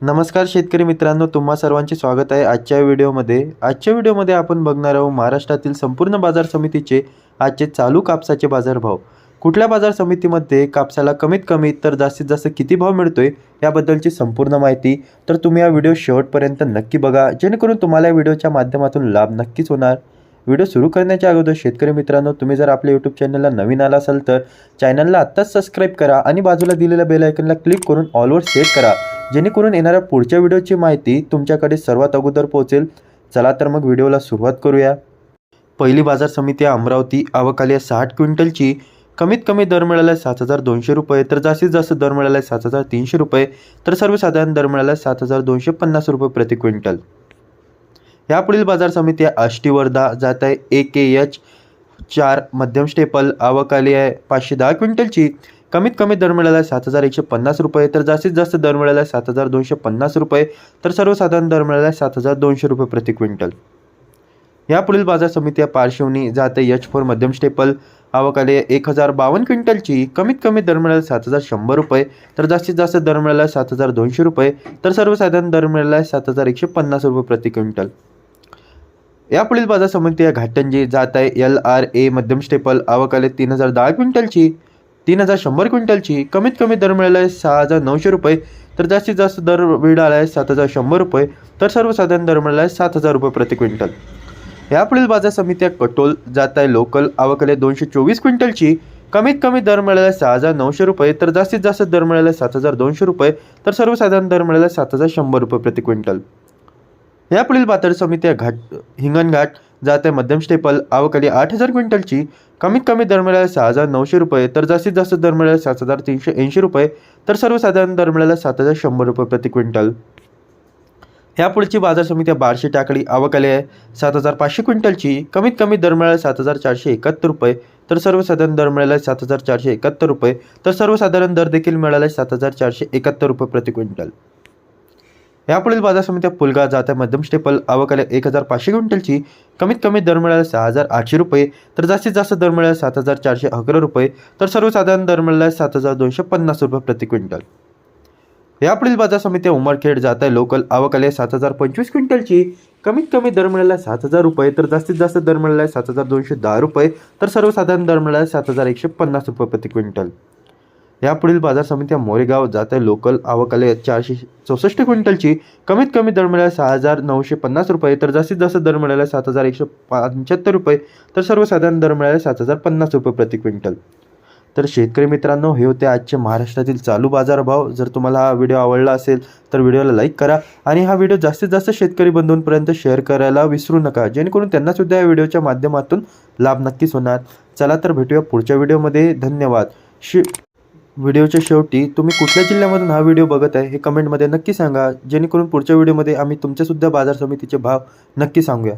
नमस्कार शेतकरी मित्रांनो तुम्हा सर्वांचे स्वागत आहे आजच्या व्हिडिओमध्ये. आजच्या व्हिडिओमध्ये आपण बघणार आहोत महाराष्ट्रातील संपूर्ण बाजार समितीचे आजचे चालू कापसाचे बाजारभाव. कुठल्या बाजार समितीमध्ये कापसाला कमीत कमी तर जास्तीत जास्त किती भाव मिळतोय याबद्दलची संपूर्ण माहिती तर तुम्ही हा व्हिडिओ शेवटपर्यंत नक्की बघा जेणेकरून तुम्हाला या व्हिडिओच्या माध्यमातून लाभ नक्कीच होणार. व्हिडिओ सुरू करण्याच्या अगोदर शेतकरी मित्रांनो तुम्ही जर आपल्या यूट्यूब चॅनलला नवीन आला असाल तर चॅनलला आत्ताच सबस्क्राईब करा आणि बाजूला दिलेल्या बेल आयकनला क्लिक करून ऑलवर सेट करा. जेणेकरून येणाऱ्या पुढच्या व्हिडिओची माहिती तुमच्याकडे सर्वात अगोदर पोहोचेल. चला तर मग व्हिडिओला सुरुवात करूया. पहिली बाजार समिती अमरावती आवकाली आहे साठ क्विंटलची. कमीत कमी दर मिळाला आहे सात हजार दोनशे रुपये तर जास्तीत जास्त दर मिळाला आहे सात हजार तीनशे रुपये तर सर्वसाधारण दर मिळाला आहे सात हजार दोनशे पन्नास रुपये प्रति क्विंटल. यापुढील बाजार समिती आहे आष्टी वर्धा जात आहे ए के एच चार मध्यम स्टेपल आवक आली आहे पाचशे दहा क्विंटलची. कमीत कमी दर मिळाला आहे सात हजार एकशे पन्नास रुपये तर जास्तीत जास्त दर मिळाला आहे सात हजार दोनशे पन्नास रुपये तर सर्वसाधारण दर मिळाला आहे सात हजार दोनशे रुपये प्रति क्विंटल. यापुढील बाजार समिती आहे पारशिवनी जाते एच फोर मध्यम स्टेपल. आवक एक हजार बावन्न क्विंटलची. कमीत कमी दर मिळाला सात हजार शंभर रुपये तर जास्तीत जास्त दर मिळाला सात हजार दोनशे रुपये तर सर्वसाधारण दर मिळाला आहे सात हजार एकशे पन्नास रुपये प्रति क्विंटल. यापुढील बाजार समिती घाटंजी जात आहे एल आर ए मध्यम स्टेपल. आवक आले तीन हजार दहा क्विंटलची. तीन हजार शंभर क्विंटलची कमीत कमी दर मिळाला आहे सहा हजार नऊशे रुपये तर जास्तीत जास्त दर मिळाला आहे सात हजार शंभर रुपये तर सर्वसाधारण दर मिळाला आहे सात हजार रुपये प्रति क्विंटल. यापुढील बाजार समित्या कटोल जात आहे लोकल आवकले दोनशे चोवीस क्विंटलची कमीत कमी दर मिळाला आहे सहा हजार नऊशे रुपये तर जास्तीत जास्त दर मिळाला आहे सात हजार दोनशे रुपये तर सर्वसाधारण दर मिळाला आहे सात हजार शंभर रुपये प्रति क्विंटल. यापुढील बाजार समित्या घाट हिंगणघाट जात आहे मध्यम स्टेपल आवकली आठ हजार क्विंटलची कमीत कमी दर मिळाला सहा हजार नऊशे रुपये तर जास्तीत जास्त दर मिळाला सात हजार तीनशे ऐंशी रुपये तर सर्वसाधारण दर मिळाला सात हजार शंभर रुपये प्रति क्विंटल. यापुढची बाजार समिती आहे बारशे टाकळी आवकली आहे. सात हजार पाचशे क्विंटलची कमीत कमी दर मिळाला सात हजार चारशे एकाहत्तर रुपये तर सर्वसाधारण दर मिळाला सात हजार चारशे एकाहत्तर रुपये तर सर्वसाधारण दर देखील मिळाला सात हजार चारशे एकाहत्तर रुपये प्रति क्विंटल. यापुढील बाजार समित्या पुलगा जात आहे. मध्यम स्टेपल आवक एक हजार पाचशे क्विंटलची कमीत कमी दर मिळाला सहा हजार आठशे रुपये तर जास्तीत जास्त दर मिळाला सात हजार चारशे अकरा रुपये तर सर्वसाधारण दर मिळाला सात हजार दोनशे पन्नास रुपये प्रति क्विंटल. यापुढील बाजार समित्या उमरखेड जात आहे. लोकल आवक आहे सात हजार पंचवीस क्विंटलची कमीत कमी दर मिळाला सात हजार रुपये तर जास्तीत जास्त दर मिळाला सात हजार दोनशे दहा रुपये तर सर्वसाधारण दर मिळाला सात हजार एकशे पन्नास रुपये प्रति क्विंटल. यापुढील बाजार समित्या मोरेगाव जात आहे लोकल आवकाले चारशे चौसष्ट क्विंटलची कमीत कमी दर मिळाला सहा हजार नऊशे पन्नास रुपये. तर जास्तीत जास्त दर मिळाला सात हजार एकशे पंच्याहत्तर रुपये. तर सर्वसाधारण दर मिळाला सात हजार पन्नास रुपये प्रति क्विंटल. तर शेतकरी मित्रांनो हे होते आजचे महाराष्ट्रातील चालू बाजारभाव. जर तुम्हाला हा व्हिडिओ आवडला असेल तर व्हिडिओला लाईक करा आणि हा व्हिडिओ जास्तीत जास्त शेतकरी बंधूंपर्यंत शेअर करायला विसरू नका. जेणेकरून त्यांनासुद्धा या व्हिडिओच्या माध्यमातून लाभ नक्कीच होणार. चला तर भेटूया पुढच्या व्हिडिओमध्ये. धन्यवाद. शि व्हिडिओच्या शेवटी तुम्ही कुठल्या जिल्ह्यामधून हा व्हिडिओ बघत आहे हे कमेंटमध्ये नक्की सांगा. जेणेकरून पुढच्या व्हिडिओमध्ये आम्ही तुमच्यासुद्धा बाजार समितीचे भाव नक्की सांगूया.